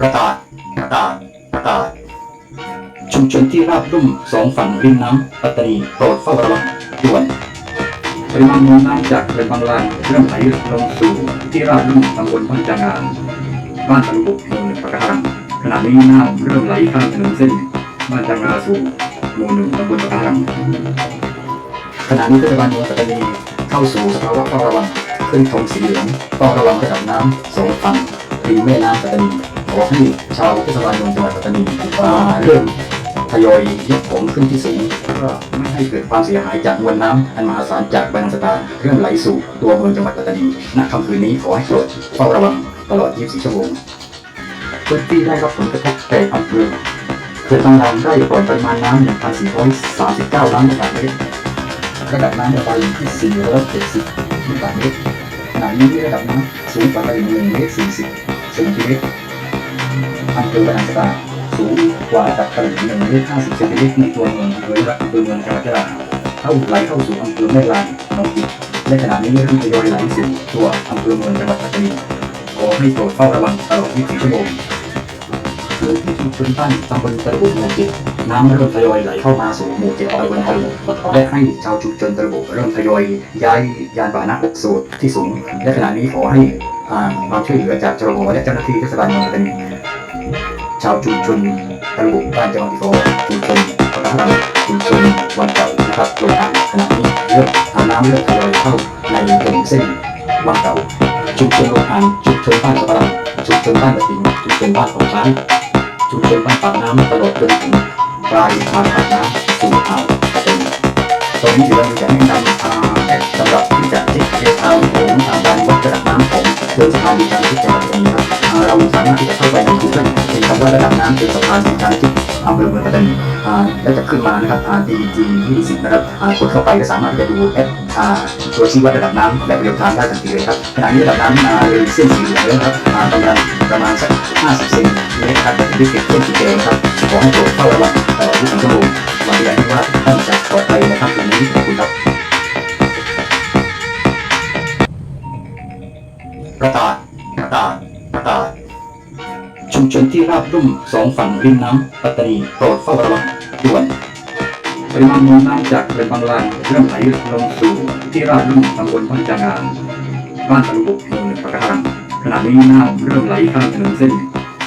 ประกาศประกาศประกาศ ชุมชนที่ราบรุ่มสองฝั่งริมน้ำปัตตานีโปรดเฝ้าระวังด่วนปริมาณมวลน้ำจากเขื่อนบางลางเริ่มไหลลงสู่ที่ราบรุ่มตำบลบ้านจางาน บ้านตะลุกหมู่หนึ่งปะการังขณะนี้น้ำเริ่มไหลข้ามถนนเส้น บ้านจางาสู่หมู่หนึ่งตำบลปะการังขณะนี้เทศบาลเมืองปัตตานีเข้าสู่สภาวะเฝ้าระวังขึ้นธงสีเหลืองเฝ้าระวังระดับน้ำสองฝั่งริมแม่น้ำปัตตานี ขอให้ชาวเทศบาลเมืองจังหวัดปัตตานีอ่าเริ่มทยอยยกของขึ้นที่สูงเพื่อไม่ให้เกิดความเสียหายจากมวลน้ำอันมหาศาลจากบรรสตาเริ่มไหลสู่ตัวเมืองจังหวัดปัตตานีณค่ำคืนนี้ขอให้โปรดเฝ้าระวังตลอด 24 ชั่วโมงพื้นที่ได้รับผลกระทบแต่อำเภอเขื่อนบางรางได้ปล่อยปริมาณน้ำ1,439 ล้านลูกบาศก์เมตรระดับน้ำระบายอยู่ที่ 470ลูกบาศก์เมตรขณะนี้ระดับน้ำสูงกว่าระดับ1เมตร40เซนติเมตร อำเภอบรรนังสตาสูงกว่าระดับตลิ่ง1เมตร50เซนติเมตรในตัวเมืองโดยอำเภอเมืองจังหวัดยะลาเข้าไหลเข้าสู่อำเภอแม่ลานหนองจิกและขณะนี้เริ่มทยอยไหลสู่ตัวอำเภอเมืองจังหวัดปัตตานีขอให้โปรดเฝ้าระวังตลอด24ชั่วโมงพื้นที่ชุมชนบ้านตำบลตะลุหมู่เจ็ดน้ำเริ่มทยอยไหลเข้ามาสู่หมู่เจ็ดตำบลตะลุและให้ชาวชุมชนตะลุเริ่มทยอยย้ายยานพาหนะสู่ที่สูง และขณะนี้ขอให้ความช่วยเหลือจากจรบและเจ้าหน้าที่เทศบาลเมืองปัตตานี ชาวชุมชนตะลุบ้านจังหวัดที่โฟชุมชนปะการังชุมชนวันเก่านะครับโรงอ่างขณะนี้เริ่มอ่าน้ำเริ่มทยอยเข้าในถนนเส้นวังเก่าชุมชนโรงอ่างชุมชนบ้านสะพานชุมชนบ้านตะปิงชุมชนบ้านของช้างชุมชนบ้านปากน้ำตลอดจนถึงปลายทางปากน้ำสู่อ่าวปัตตานีตรงนี้เดี๋ยวเราจะแนะนำอ่าแอปสำหรับที่จะเช็คเช็คเอาท์ของอ่าการวัดระดับน้ำของเรือสะพานดินการที่จังหวัดปัตตานีครับ เราสามารถที่จะเข้าไปใน Google เป็นคำว่าระดับน้ำเรือสะพานดินการที่อำเภอเมืองปัตตานีอ่าแล้วจะขึ้นมานะครับอ่า DG 20นะครับอ่ากดเข้าไปก็สามารถที่จะดูแอปอ่าตัวชี้วัดระดับน้ำแบบเรียลไทม์ได้ทันทีเลยครับขณะนี้ระดับน้ำอ่าเลยเส้นสีเหลืองแล้วครับอ่ากำลังประมาณสัก 50 เซนเมตรครับแต่ด้วยเก็บต้นสีแดงครับขอให้โปรดเฝ้าระวังตลอด24ชั่วโมงหวังอย่างยิ่ว่าท่านจะปลอดภัยนะครับคืนนี้ขอบคุณครับประกาศประกาศ ประกาชุมชนที่ราบรุ่มสองฝั่งริมน้ำปัตตานีโปรดเฝ้าระวังด่วนปริมาณมวลน้ำจากเขื่อบางลางเริ่มไหลลงสู่ที่ราบรุ่มตำบลบ้านจางานบ้านตะลุกหมู่หนึ่งปะการังขณะนี้น้ำเริ่มไหลข้ามถนนเส้น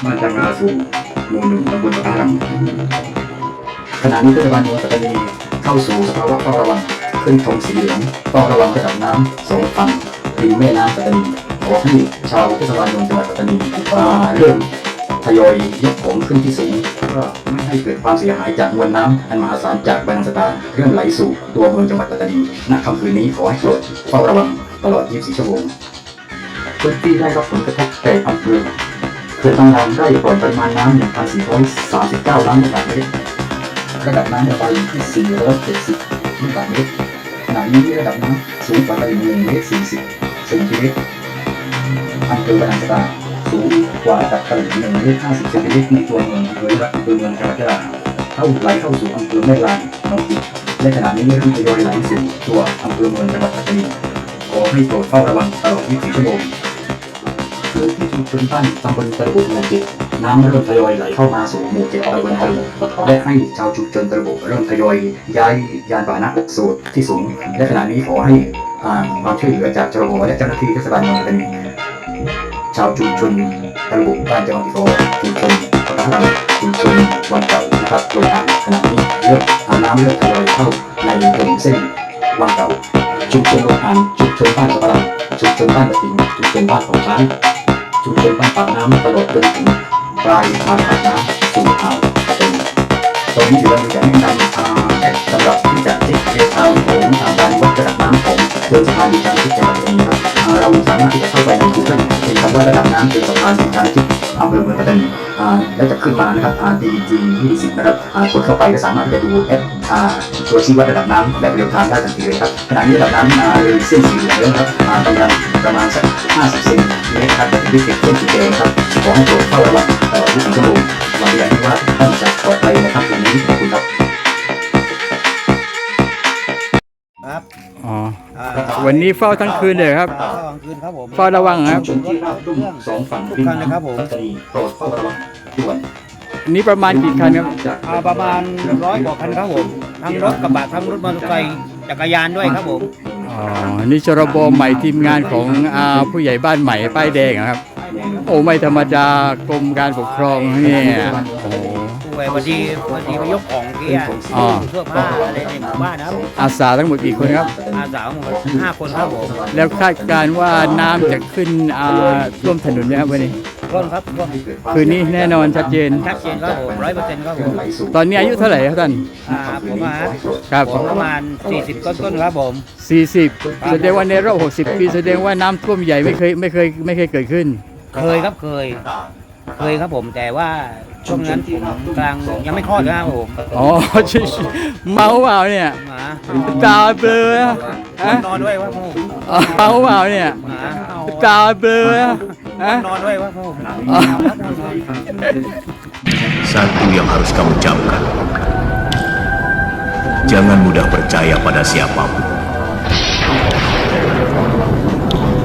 บ้านจางาสู่หมู่หนึ่งตำบลปะการังขณะนี้เทศบาลเมืองปัตตานีเข้าสู่สภาวะเฝ้าระวังขึ้นธงสีเหลืองเฝ้าระวังระดับน้ำสองฝั่งริมแม่น้ำปัตตานี ขอให้ชาวเทศบาลเมืองจังหวัดปัตตานีอ่าเริ่มทยอยยกของขึ้นที่สูงเพื่อไม่ให้เกิดความเสียหายจากมวลน้ำอันมหาศาลจากบรรสตาเริ่มไหลสู่ตัวเมืองจังหวัดปัตตานีณค่ำคืนนี้ขอให้โปรดเฝ้าระวังตลอด 24 ชั่วโมงพื้นที่ได้รับผลกระทบแต่อำเภอเขื่อนบางรางได้ปล่อยปริมาณน้ำ1,439 ล้านลูกบาศก์เมตรระดับน้ำระบายอยู่ที่ 470 ลูกบาศก์เมตรขณะนี้ระดับน้ำสูงกว่าระดับ1เมตร40เซนติเมตร อำเภอบรรนังสตาสูงกว่าระดับตลิ่ง1เมตร50เซนติเมตรในตัวเมืองโดยอำเภอเมืองจังหวัดยะลาเข้าไหลเข้าสู่อำเภอแม่ลานหนองจิกและขณะนี้เริ่มทยอยไหลสู่ตัวอำเภอเมืองจังหวัดปัตตานีขอให้โปรดเฝ้าระวังตลอด24ชั่วโมงพื้นที่ชุมชนบ้านตำบลตะลุหมู่เจ็ดน้ำเริ่มทยอยไหลเข้ามาสู่หมู่เจ็ดตำบลตะลุและให้ชาวชุมชนตะลุเริ่มทยอยย้ายยานพาหนะสู่ที่สูง และขณะนี้ขอให้ความช่วยเหลือจากจรบและเจ้าหน้าที่เทศบาลเมืองปัตตานี ชาวชุมชนตะลุบ้านจังหวัดที่โฟชุมชนปะกาชุมชนวันเก่านะครับโรงอ่างขณะนี้เริ่มอ่าน้ำเริ่มทยอยเข้าในถนนเส้นวังเก่าชุมชนโรงอ่างชุมชนบ้านสะพานชุมชนบ้านตะปิงชุมชนบ้านของช้างชุมชนบ้านปากน้ำตลอดจนถึงปลายทางปากน้ำสู่อ่าวตตานีตรงนี้เดี๋ยวเราจะแนะนำสำหรับที่จะเช็คเช็คเอาท์ของอ่าการวัดระดับน้ำของเรือสะพานดินการที่ ว่าระดับน้ำเรือสะพานดินกาที่อำเภอเมืองปัตตานีอ่าแล้วจะขึ้นมานะครับ DG 20นะครับกดเข้าไปก็สามารถที่จะดูแอปตัวชี้วัดระดับน้ำแบบเรียลไทม์ได้ทันทีเลยครับขณะนี้ระดับน้ำเลยเส้นสีเหลืองแล้วครับอ่ากำลังประมาณสัก 50 เซนเมตรครับแต่ด้วยเก็บต้นสีแดงครับขอให้โปรดเฝ้าระวังตลอด24ชั่วโมงหวังอย่างยิ่ว่าท่านจะปลอดภัยนะครับคืนนี้ขอบคุณครับ อ๋ออ่าวันนี้เฝ้าทั้งคืนเลยครับก็คือคืนครับผม เฝ้าระวังคชุรัมบชนที่ราบรุ่มสองฝั่งริมน้ำปัตตานีโปรดเฝ้าระวังด่วนอันนี้ประมาณกี่คันครับอ่าประมาณร้อยกว่าคันครับผมทั้งรถกระบะทั้งรถมอเตอร์ไซค์จักรยานด้วยครับผมอ๋อนี่ชรบใหม่ทีมงานของอาผู้ใหญ่บ้านใหม่ป้ายแดงอะครับ โอ้ไม่ธรรมดากรมการปกครองเนี่ย โอ้ป่วยพอดีพอดีไปยกของเกียร์อ๋อ เสื้อผ้าอะไรในหมู่บ้านนะครับอาสาทั้งหมดกี่คนครับ อาสาหมดห้าคนครับผมแล้วคาดการณ์ว่าน้ำจะขึ้นอ่าท่วมถนนไหมครับวันนี้ ร่นครับร่นคืนนี้แน่นอนชัดเจน ชัดเจนครับผมร้อยเปอร์เซ็นต์ครับผมตอนนี้อายุเท่าไหร่ครับท่าน อ่าผมมาครับ ผมประมาณ 40 ต้นๆครับผม40 แสดงว่าในรอบ60 ปีแสดงว่าน้ำท่วมใหญ่ไม่เคยไม่เคยไม่เคยเกิดขึ้น เคยครับเคย เคยครับผมแต่ว่าช่วงนั้นผมกำลังยังไม่คลอดนะครับผมอ๋อชิชิเมาเปล่าเนี่ยหมาตาเบลอนะฮะนอนด้วยว่าผมอ๋อเมาเปล่าเนี่ยหมาตาเบลอนะฮะนอนด้วยว่าผมอ๋อ Satu yang harus kamu camkan. Jangan mudah percaya pada siapapun.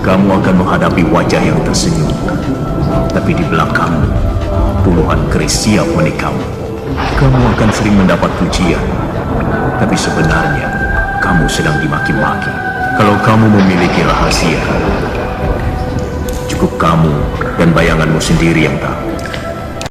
Kamu akan menghadapi wajah yang tersenyum. Tapi di belakangmu, puluhan keris siap menikamu. Kamu akan sering mendapat pujian. Tapi sebenarnya, kamu sedang dimaki-maki. Kalau kamu memiliki rahasia, cukup kamu dan bayanganmu sendiri yang tahu.